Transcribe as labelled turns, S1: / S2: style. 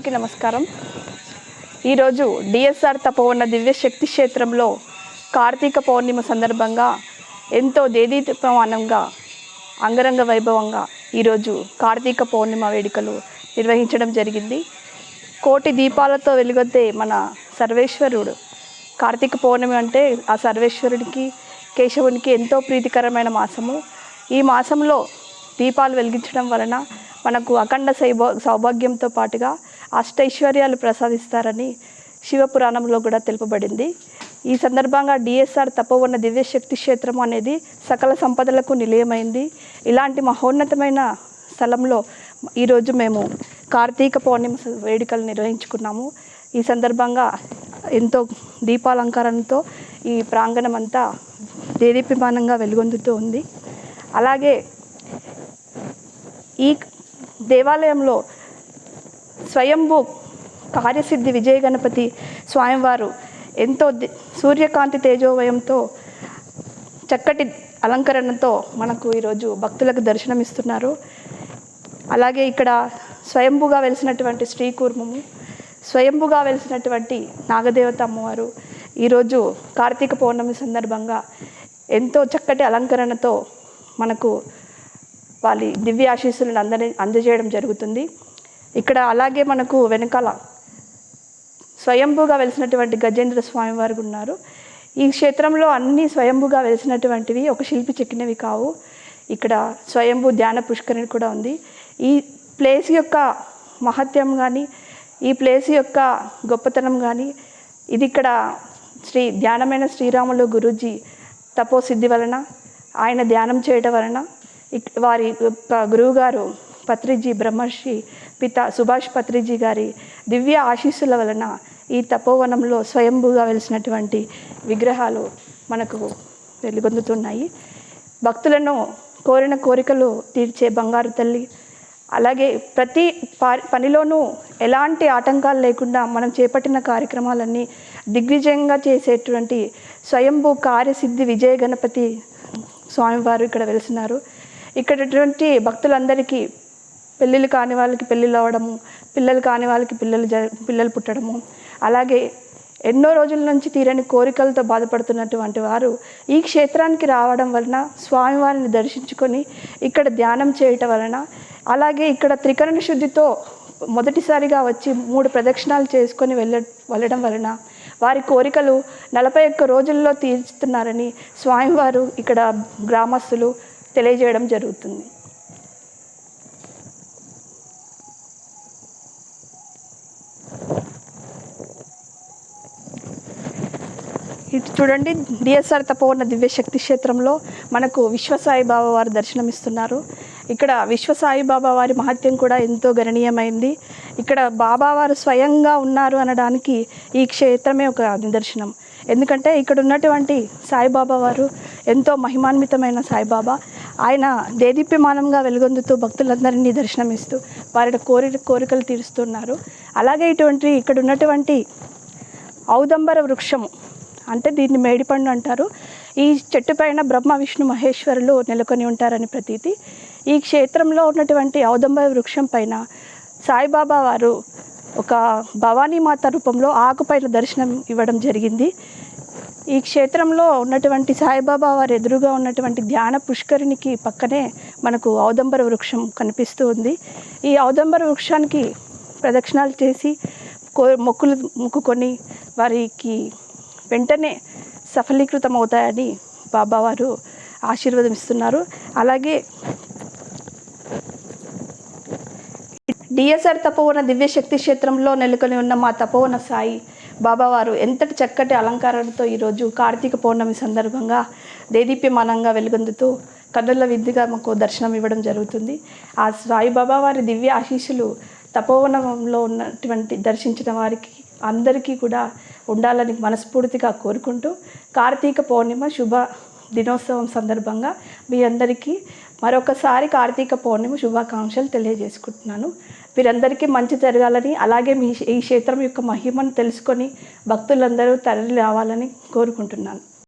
S1: అందరికీ నమస్కారం. ఈరోజు డిఎస్ఆర్ తపోవన్న దివ్య శక్తి క్షేత్రంలో కార్తీక పౌర్ణిమ సందర్భంగా ఎంతో దేదీప్రమాణంగా అంగరంగ వైభవంగా ఈరోజు కార్తీక పౌర్ణిమ వేడుకలు నిర్వహించడం జరిగింది. కోటి దీపాలతో వెలుగొద్దే మన సర్వేశ్వరుడు. కార్తీక పౌర్ణమి అంటే ఆ సర్వేశ్వరుడికి కేశవునికి ఎంతో ప్రీతికరమైన మాసము. ఈ మాసంలో దీపాలు వెలిగించడం వలన మనకు అఖండ సైభో సౌభాగ్యంతో పాటుగా అష్టైశ్వర్యాలు ప్రసాదిస్తారని శివపురాణంలో కూడా తెలుపబడింది. ఈ సందర్భంగా డిఎస్ఆర్ తపోవన్న దివ్యశక్తి క్షేత్రం అనేది సకల సంపదలకు నిలయమైంది. ఇలాంటి మహోన్నతమైన స్థలంలో ఈరోజు మేము కార్తీక పౌర్ణిమ వేడుకలు నిర్వహించుకున్నాము. ఈ సందర్భంగా ఎంతో దీపాలంకారంతో ఈ ప్రాంగణం అంతా దేదీప్యమానంగా వెలుగొందుతూ ఉంది. అలాగే ఈ దేవాలయంలో స్వయంభూ కార్యసిద్ధి విజయ గణపతి స్వామివారు ఎంతో సూర్యకాంతి తేజోవయంతో చక్కటి అలంకరణతో మనకు ఈరోజు భక్తులకు దర్శనమిస్తున్నారు. అలాగే ఇక్కడ స్వయంభుగా వెలిసినటువంటి శ్రీకూర్మము స్వయంభుగా వెలిసినటువంటి నాగదేవత అమ్మవారు ఈరోజు కార్తీక పౌర్ణమి సందర్భంగా ఎంతో చక్కటి అలంకరణతో మనకు వాళ్ళ దివ్య ఆశీస్సులను అందరి అందజేయడం జరుగుతుంది. ఇక్కడ అలాగే మనకు వెనకాల స్వయంభూగా వెలిసినటువంటి గజేంద్ర స్వామి వారు ఉన్నారు. ఈ క్షేత్రంలో అన్ని స్వయంభూగా వెలిసినటువంటివి ఒక శిల్పి చెక్కినవి కావు. ఇక్కడ స్వయంభూ ధ్యాన పుష్కరిణి కూడా ఉంది. ఈ ప్లేస్ యొక్క మహత్యం కానీ ఈ ప్లేస్ యొక్క గొప్పతనం కానీ ఇది ఇక్కడ శ్రీ ధ్యానమైన శ్రీరాములు గురూజీ తపోసిద్ధి వలన ఆయన ధ్యానం చేయటం వలన వారి యొక్క గురువుగారు పత్రిజీ బ్రహ్మర్షి పిత సుభాష్ పత్రిజీ గారి దివ్య ఆశీస్సుల వలన ఈ తపోవనంలో స్వయంభూగా వెలిసినటువంటి విగ్రహాలు మనకు వెలుగొందుతున్నాయి. భక్తులను కోరిన కోరికలు తీర్చే బంగారు తల్లి. అలాగే ప్రతి పనిలోనూ ఎలాంటి ఆటంకాలు లేకుండా మనం చేపట్టిన కార్యక్రమాలన్నీ దిగ్విజయంగా చేసేటువంటి స్వయంభూ కార్యసిద్ధి విజయ గణపతి స్వామివారు ఇక్కడ వెలిసినారు. ఇక్కడటువంటి భక్తులందరికీ పెళ్ళిళ్ళు కాని వాళ్ళకి పెళ్ళిళ్ళు అవ్వడము పిల్లలు కాని వాళ్ళకి పిల్లలు జ పిల్లలు పుట్టడము. అలాగే ఎన్నో రోజుల నుంచి తీరని కోరికలతో బాధపడుతున్నటువంటి వారు ఈ క్షేత్రానికి రావడం వలన స్వామివారిని దర్శించుకొని ఇక్కడ ధ్యానం చేయటం వలన అలాగే ఇక్కడ త్రికరణ శుద్ధితో మొదటిసారిగా వచ్చి మూడు ప్రదక్షిణాలు చేసుకొని వెళ్ళ వెళ్ళడం వలన వారి కోరికలు నలభై ఒక్క రోజుల్లో తీర్చుతున్నారని స్వామివారు ఇక్కడ గ్రామస్తులు తెలియజేయడం జరుగుతుంది. ఇటు చూడండి డిఎస్ఆర్ తపోవన్న దివ్యశక్తి క్షేత్రంలో మనకు విశ్వసాయి బాబా వారు దర్శనమిస్తున్నారు. ఇక్కడ విశ్వసాయి బాబా వారి మహత్యం కూడా ఎంతో గణనీయమైంది. ఇక్కడ బాబావారు స్వయంగా ఉన్నారు అనడానికి ఈ క్షేత్రమే ఒక నిదర్శనం. ఎందుకంటే ఇక్కడ ఉన్నటువంటి సాయిబాబా వారు ఎంతో మహిమాన్వితమైన సాయిబాబా ఆయన దేదీప్యమానంగా వెలుగొందుతూ భక్తులందరినీ దర్శనమిస్తూ వారి కోరి కోరికలు తీరుస్తున్నారు. అలాగే ఇటువంటి ఇక్కడ ఉన్నటువంటి ఔదంబర వృక్షము అంటే దీన్ని మేడిపండు అంటారు. ఈ చెట్టు పైన బ్రహ్మ విష్ణు మహేశ్వరులు నెలకొని ఉంటారని ప్రతీతి. ఈ క్షేత్రంలో ఉన్నటువంటి ఔదంబ వృక్షం పైన సాయిబాబా వారు ఒక భవానీమాత రూపంలో ఆకుపైన దర్శనం ఇవ్వడం జరిగింది. ఈ క్షేత్రంలో ఉన్నటువంటి సాయిబాబా వారి ఎదురుగా ఉన్నటువంటి ధ్యాన పుష్కరిణికి పక్కనే మనకు ఔదంబర వృక్షం కనిపిస్తూ ఉంది. ఈ ఔదంబర వృక్షానికి ప్రదక్షిణాలు చేసి కో మొక్కులు మొక్కుకొని వారికి వెంటనే సఫలీకృతం అవుతాయని బాబావారు ఆశీర్వాదం ఇస్తున్నారు అలాగే డిఎస్ఆర్ తపోవన దివ్యశక్తి క్షేత్రంలో నెలకొని ఉన్న మా తపోవన సాయి బాబావారు ఎంతటి చక్కటి అలంకారాలతో ఈరోజు కార్తీక పౌర్ణమి సందర్భంగా దేదీప్యమానంగా వెలుగొందుతూ కన్నుల విద్యగా మాకు దర్శనం ఇవ్వడం జరుగుతుంది. ఆ సాయిబాబా వారి దివ్య ఆశీస్సులు తపోవనంలో ఉన్నటువంటి దర్శించిన వారికి అందరికీ కూడా ఉండాలని మనస్ఫూర్తిగా కోరుకుంటూ కార్తీక పౌర్ణిమ శుభ దినోత్సవం సందర్భంగా మీ అందరికీ మరొకసారి కార్తీక పౌర్ణిమ శుభాకాంక్షలు తెలియజేసుకుంటున్నాను. మీరందరికీ మంచి జరగాలని అలాగే మీ ఈ క్షేత్రం యొక్క మహిమను తెలుసుకొని భక్తులందరూ తరలి రావాలని కోరుకుంటున్నాను.